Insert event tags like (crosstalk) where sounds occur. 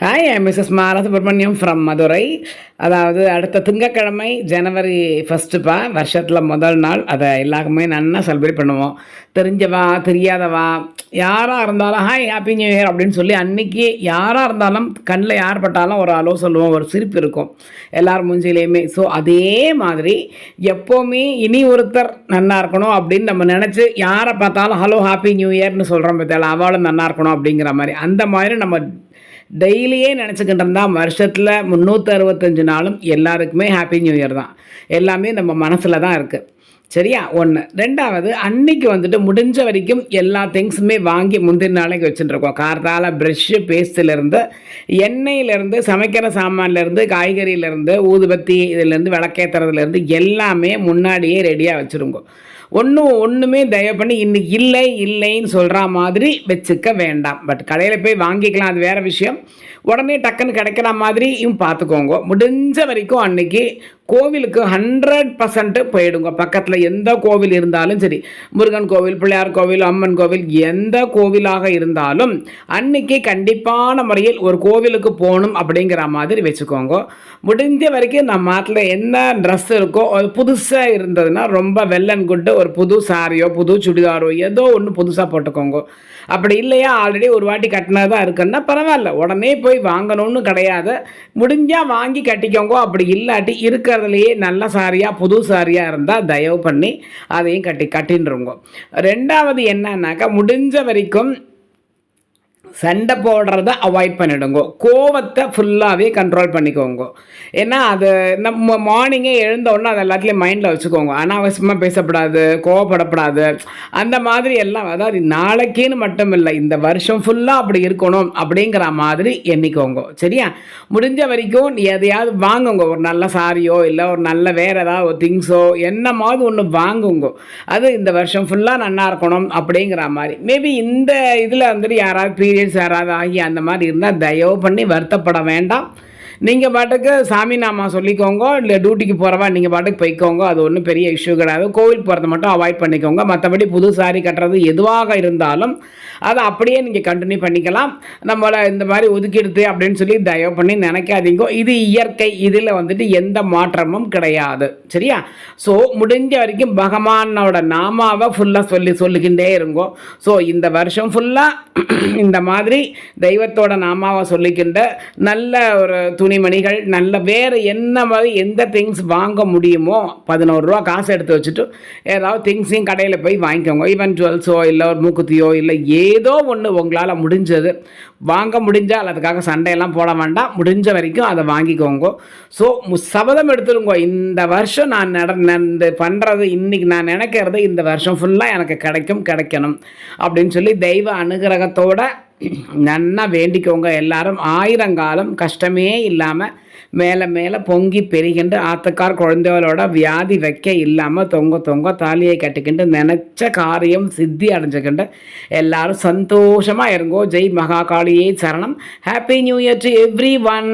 Hi Mrs Mala Subramaniam from Madurai அதாவது அடுத்த திங்கக்கிழமை ஜனவரி ஃபஸ்ட்டுப்பா வருஷத்தில் முதல் நாள். அதை எல்லாருக்குமே நல்லா செலிப்ரேட் பண்ணுவோம். தெரிஞ்சவா தெரியாதவா? யாராக இருந்தாலும் ஹாய் ஹாப்பி நியூ இயர் அப்படின்னு சொல்லி அன்னைக்கு யாராக இருந்தாலும் கண்ணில் யார் பட்டாலும் ஒரு அலோ சொல்லுவோம் ஒரு சிரிப்பு இருக்கும். எல்லார் மூஞ்சிலையுமே ஸோ அதே மாதிரி எப்போவுமே இனி ஒருத்தர் நல்லா இருக்கணும் அப்படின்னு நம்ம நினச்சி யாரை பார்த்தாலும் ஹலோ ஹாப்பி நியூ இயர்னு சொல்கிறோம் பார்த்தாலும் அவளும் நல்லா இருக்கணும் அப்படிங்கிற மாதிரி. அந்த மாதிரி நம்ம டெய்லியே நினச்சிக்கிட்டு இருந்தால் வருஷத்தில் முந்நூற்றி அறுபத்தஞ்சு நாளும் எல்லாருக்குமே ஹாப்பி நியூ இயர் தான். எல்லாமே நம்ம மனசில் தான் இருக்குது சரியா? ஒன்று ரெண்டாவது அன்னைக்கு வந்துட்டு முடிஞ்ச வரைக்கும் எல்லா திங்ஸுமே வாங்கி முந்தின நாளைக்கு வச்சுட்டுருக்கோம். கார்த்தால ப்ரெஷ்ஷு பேஸ்ட்லேருந்து எண்ணெயிலேருந்து சமைக்கிற சாமான்லேருந்து காய்கறியிலேருந்து ஊதுபத்தி இதுலேருந்து விளக்கேற்றுறதுலேருந்து எல்லாமே முன்னாடியே ரெடியாக வச்சுருங்கோ ஒன்றும் ஒன்றுமே தயவு பண்ணி இன்னைக்கு இல்லை இல்லைன்னு சொல்கிற மாதிரி வச்சுக்க வேண்டாம். பட் கடையில் போய் வாங்கிக்கலாம் அது வேறு விஷயம். உடனே டக்குன்னு கிடைக்கிற மாதிரியும் பார்த்துக்கோங்க. முடிஞ்ச வரைக்கும் அன்றைக்கி கோவிலுக்கு ஹண்ட்ரட் பர்சன்ட்டு போயிடுங்க. பக்கத்தில் எந்த கோவில் இருந்தாலும் சரி. முருகன் கோவில் பிள்ளையார் கோவில் அம்மன் கோவில் எந்த கோவிலாக இருந்தாலும் அன்னைக்கு கண்டிப்பான முறையில் ஒரு கோவிலுக்கு போகணும் அப்படிங்கிற மாதிரி வச்சுக்கோங்க. முடிஞ்ச வரைக்கும் நம்ம மாட்டில் என்ன ட்ரெஸ் இருக்கோ அது புதுசாக இருந்ததுன்னா ரொம்ப வெல் அண்ட் குட்டு ஒரு புது சாரியோ புது சுடிதாரோ ஏதோ ஒன்று புதுசாக போட்டுக்கோங்க. அப்படி இல்லையா? ஆல்ரெடி ஒரு வாட்டி கட்டினதாக இருக்குன்னா பரவாயில்ல. உடனே போய் வாங்கணும்னு கிடையாது. முடிஞ்சால் வாங்கி கட்டிக்கோங்க. அப்படி இல்லாட்டி இருக்கிறதுலையே நல்ல சாரியாக புது சாரியாக இருந்தால் தயவு பண்ணி அதையும் கட்டி கட்டின்றுங்க. ரெண்டாவது என்னன்னாக்கா முடிஞ்ச வரைக்கும் சண்டை போடுறத அவாய்ட் பண்ணிடுங்க. கோவத்தை ஃபுல்லாகவே கண்ட்ரோல் பண்ணிக்கோங்க. ஏன்னா அது நம்ம மார்னிங்கே எழுந்த அது அதை எல்லாத்துலேயும் மைண்டில் வச்சுக்கோங்க. அனாவசியமாக பேசப்படாது கோவப்படப்படாது. அந்த மாதிரி எல்லாம் அதாவது நாளைக்கேன்னு மட்டும் இல்லை இந்த வருஷம் ஃபுல்லாக அப்படி இருக்கணும் அப்படிங்கிற மாதிரி எண்ணிக்கோங்க. சரியா? முடிஞ்ச வரைக்கும் எதையாவது வாங்குங்க. ஒரு நல்ல சாரியோ இல்லை ஒரு நல்ல வேறு ஏதாவது ஒரு திங்ஸோ என்னமாவது ஒன்று வாங்குங்க. அது இந்த வருஷம் ஃபுல்லாக நல்லா இருக்கணும் அப்படிங்கிற மாதிரி. மேபி இந்த இதில் வந்துட்டு யாராவது பீரியட் யாராவது ஆகி அந்த மாதிரி இருந்தால் தயவு பண்ணி வருத்தப்பட வேண்டாம். நீங்கள் பாட்டுக்கு சாமி நாமா சொல்லிக்கோங்க இல்லை டியூட்டிக்கு போகிறவா நீங்கள் பாட்டுக்கு போய்க்கோங்க அது ஒன்றும் பெரிய இஷ்யூ கிடையாது. கோவில் போகிறத மட்டும் அவாய்ட் பண்ணிக்கோங்க. மற்றபடி புது சாரி கட்டுறது எதுவாக இருந்தாலும் அதை அப்படியே நீங்கள் கண்டினியூ பண்ணிக்கலாம். நம்மளை இந்த மாதிரி ஒதுக்கிடுது அப்படின்னு சொல்லி தயவு பண்ணி நினைக்காதீங்க. இது இயற்கை இதில் வந்துட்டு எந்த மாற்றமும் கிடையாது. சரியா? ஸோ முடிஞ்ச வரைக்கும் பகவானோட நாமாவை ஃபுல்லாக சொல்லி சொல்லிக்கிட்டே இருங்கோ. ஸோ இந்த வருஷம் ஃபுல்லாக (clears throat) இந்த மாதிரி தெய்வத்தோட நாமாவை சொல்லிக்கின்ற நல்ல ஒரு துணிமணிகள் நல்ல வேறு என்ன மாதிரி எந்த திங்ஸ் வாங்க முடியுமோ பதினோரு ரூபா காசு எடுத்து வச்சுட்டு ஏதாவது திங்ஸையும் கடையில் போய் வாங்கிக்கோங்க. ஈவன் ஜுவல்ஸோ இல்லை ஒரு மூக்குத்தியோ இல்லை ஏதோ ஒன்று உங்களால் முடிஞ்சது. வாங்க முடிஞ்சால் அதுக்காக சண்டையெல்லாம் போட வேண்டாம். முடிஞ்ச வரைக்கும் அதை வாங்கிக்கோங்க. ஸோ சபதம் எடுத்துருங்க. இந்த வருஷம் நான் நட இந்த பண்ணுறது இன்றைக்கி நான் நினைக்கிறது இந்த வருஷம் ஃபுல்லாக எனக்கு கிடைக்கும் கிடைக்கணும். அப்படின்னு சொல்லி தெய்வ அனுகிரகத்தோட நன்னா வேண்டிக்கோங்க. எல்லாரும் ஆயிரங்காலம் கஷ்டமே இல்லாமல் மேலே மேலே பொங்கி பெருகின்ற ஆத்தக்கார் குழந்தைகளோட வியாதி வைக்க இல்லாமல் தொங்க தொங்க தாலியை கட்டிக்கிண்டு நினச்ச காரியம் சித்தி அடைஞ்சுக்கிண்டு எல்லாரும் சந்தோஷமாக இருங்கோ. ஜெய் மகாகாளியே சரணம். Happy new year to everyone